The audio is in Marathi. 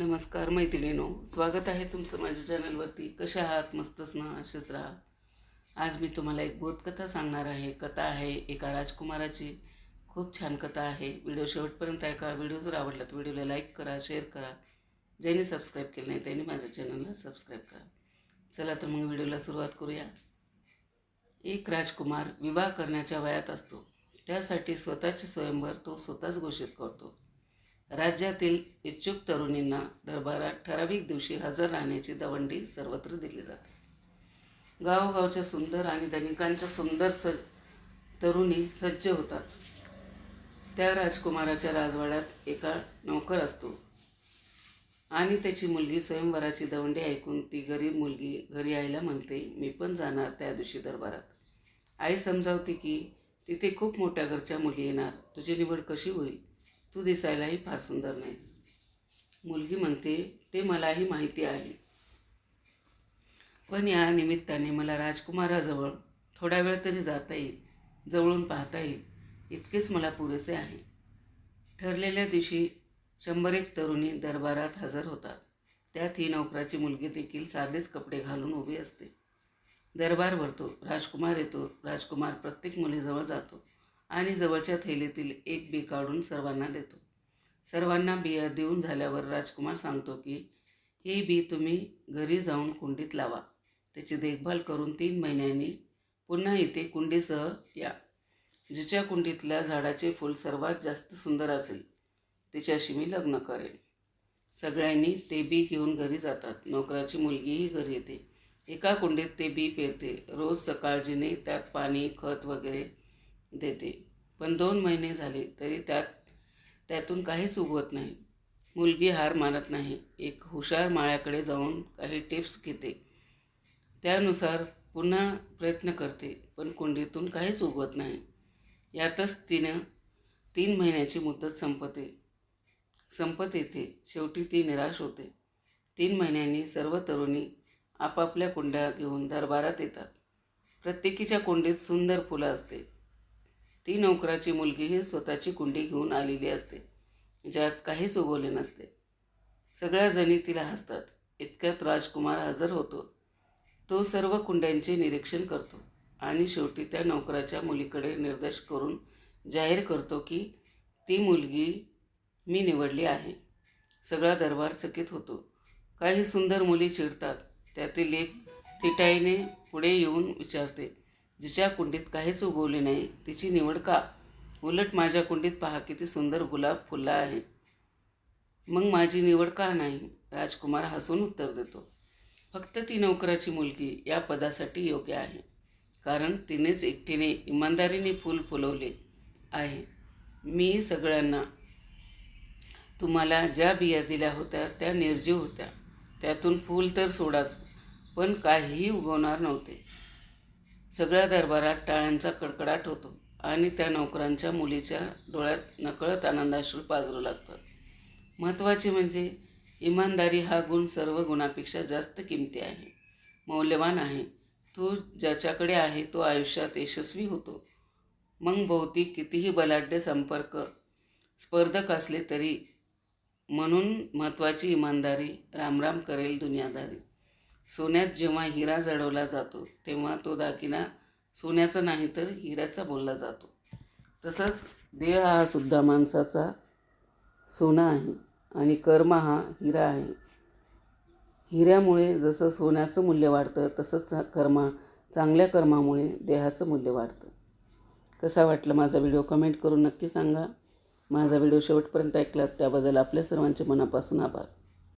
नमस्कार मैत्रिणीनो स्वागत आहे तुमचं माझ्या चॅनलवरती. कशा आहात? मस्तच ना असेच राहा. आज मी तुम्हाला एक बोधकथा सांगणार आहे. कथा आहे एका राजकुमाराची. खूप छान कथा आहे. व्हिडिओ शेवटपर्यंत ऐका. व्हिडिओ जर आवडला तर व्हिडिओला लाईक करा शेअर करा. ज्यांनी सबस्क्राईब केलं नाही त्यांनी माझ्या चॅनलला सबस्क्राईब करा. चला तर मग व्हिडिओला सुरुवात करूया. एक राजकुमार विवाह करण्याच्या वयात असतो. त्यासाठी स्वतःचे स्वयंवर तो स्वतःच घोषित करतो. राज्यातील इच्छुक तरुणींना दरबारात ठराविक दिवशी हजर राहण्याची दवंडी सर्वत्र दिली जाते. गावोगावच्या सुंदर आणि धनिकांच्या सुंदर स तरुणी सज्ज होतात. त्या राजकुमाराच्या राजवाड्यात एका नोकर असतो. आणि त्याची मुलगी स्वयंवराची दवंडी ऐकून ती गरीब मुलगी घरी यायला म्हणते मी पण जाणार त्या दिवशी दरबारात. आई समजावते की तिथे खूप मोठ्या घरच्या मुली येणार. तुझी निवड कशी होईल? तू दिसायलाही फार सुंदर नाहीस. मुलगी म्हणते ते मलाही माहिती आहे. पण या निमित्ताने मला राजकुमाराजवळ थोडा वेळ तरी जाता येईल जवळून पाहता येईल. इतकेच मला पुरेसे आहे. ठरलेल्या दिवशी शंभर एक तरुणी दरबारात हजर होतात. त्यात ही नोकराची मुलगी देखील साधेच कपडे घालून उभी असते. दरबार भरतो राजकुमार येतो राजकुमार प्रत्येक मुलीजवळ जातो. आणि जवळच्या थैलीतील एक बी काढून सर्वांना देतो. सर्वांना बिया देऊन झाल्यावर राजकुमार सांगतो की ही बी तुम्ही घरी जाऊन कुंडीत लावा. त्याची देखभाल करून तीन महिन्यांनी पुन्हा इथे कुंडीसह या. जिच्या कुंडीतल्या झाडाचे फूल सर्वात जास्त सुंदर असेल तिच्याशी मी लग्न करेन. सगळ्यांनी ते बी घेऊन घरी जातात. नोकराची मुलगीही घरी येते. एका कुंडीत ते बी पेरते. रोज सकाळजीने त्यात पाणी खत वगैरे देते. पण दोन महिने झाले तरी त्यात त्यातून काहीच उगवत नाही. मुलगी हार मानत नाही. एक हुशार माळ्याकडे जाऊन काही टिप्स घेते. त्यानुसार पुन्हा प्रयत्न करते पण कुंडीतून काहीच उगवत नाही. यातच तिनं तीन महिन्याची मुदत संपते. संपत येते. शेवटी ती निराश होते. तीन महिन्यांनी सर्व तरुणी आपापल्या कुंड्या घेऊन दरबारात येतात. प्रत्येकीच्या कुंडीत सुंदर फुलं असते. ती नोकराची मुलगीही स्वतःची कुंडी घेऊन आलेली असते ज्यात काहीच उगवले नसते. सगळ्या जणी तिला हसतात. इतक्यात राजकुमार हजर होतो. तो सर्व कुंड्यांचे निरीक्षण करतो आणि शेवटी त्या नोकराच्या मुलीकडे निर्देश करून जाहीर करतो की ती मुलगी मी निवडली आहे. सगळा दरबार चकित होतो. काही सुंदर मुली चिडतात. त्यातील एक थिटाईने पुढे येऊन विचारते जिच्या कुंडीत काहीच उगवले नाही तिची निवड का? उलट माझ्या कुंडीत पहा किती सुंदर गुलाब फुलला आहे. मग माझी निवड का नाही? राजकुमार हसून उत्तर देतो. फक्त ती नोकराची मुलगी या पदासाठी योग्य आहे. कारण तिनेच एकटीने इमानदारीने फूल फुलवले आहे. मी सगळ्यांना तुम्हाला ज्या बिया दिल्या होत्या त्या निर्जीव होत्या. त्यातून फूल तर सोडाच पण काहीही उगवणार नव्हते. सगळ्या दरबारात टाळ्यांचा कडकडाट होतो आणि त्या नोकरांच्या मुलीच्या डोळ्यात नकळत आनंदाश्रू पाजरू लागतात. महत्त्वाचे म्हणजे इमानदारी हा गुण सर्व गुणापेक्षा जास्त किमती आहे. मौल्यवान आहे. तो ज्याच्याकडे आहे तो आयुष्यात यशस्वी होतो. मग भोवती कितीही बलाढ्य संपर्क स्पर्धक असले तरी म्हणून महत्त्वाची इमानदारी रामराम करेल दुनियादारी. सोन्यात जेव्हा हिरा जडवला जातो तेव्हा तो दागिना सोन्याचा नाही तर हिऱ्याचा बोलला जातो. तसंच देह हा सुद्धा माणसाचा सोना आहे आणि कर्म हा हिरा आहे. हिऱ्यामुळे जसं सोन्याचं मूल्य वाढतं तसंच कर्मा चांगल्या कर्मामुळे देहाचं मूल्य वाढतं. कसा वाटलं माझा व्हिडिओ कमेंट करून नक्की सांगा. माझा व्हिडिओ शेवटपर्यंत ऐकलात त्याबद्दल आपल्या सर्वांचे मनापासून आभार.